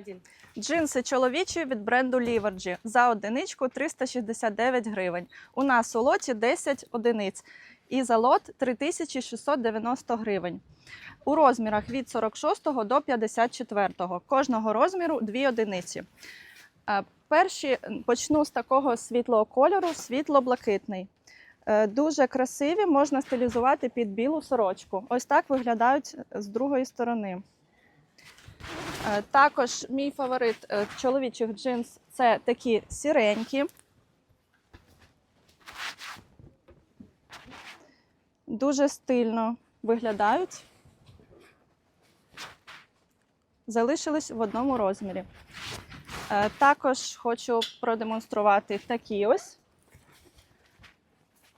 Один. Джинси чоловічі від бренду Ліверджі за одиничку 369 гривень. У нас у лоті 10 одиниць. І за лот 3690 гривень. У розмірах від 46 до 54. Кожного розміру 2 одиниці. Е, Перші почну з такого світлого кольору, світло-блакитний. Е, Дуже красиві, можна стилізувати під білу сорочку. Ось так виглядають з другої сторони. Е, Також мій фаворит е, чоловічих джинс це такі сіренькі. Дуже стильно виглядають. Залишились в одному розмірі. Е, Також хочу продемонструвати такі ось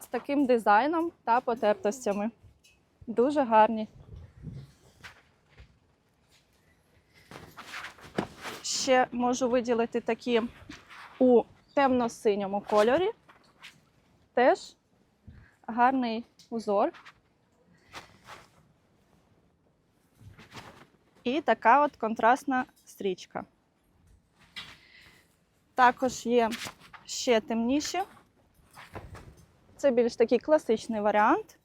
з таким дизайном та потертостями. Дуже гарні. Ще можу виділити такі у темно-синьому кольорі. Теж гарний узор. І така от контрастна стрічка. Також є ще темніші. Це більш такий класичний варіант,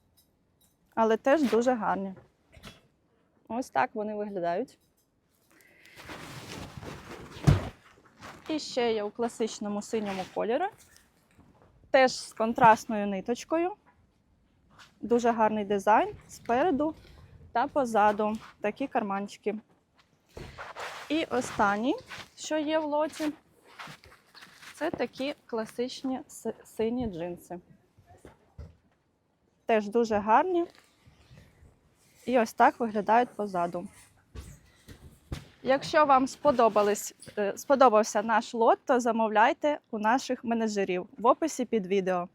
але теж дуже гарні. Ось так вони виглядають. І ще є у класичному синьому кольорі. Теж з контрастною ниточкою. Дуже гарний дизайн спереду та позаду. Такі карманчики. І останній, що є в лоті, це такі класичні сині джинси. Теж дуже гарні. І ось так виглядають позаду. Якщо вам сподобались, е, сподобався наш лот, то замовляйте у наших менеджерів в описі під відео.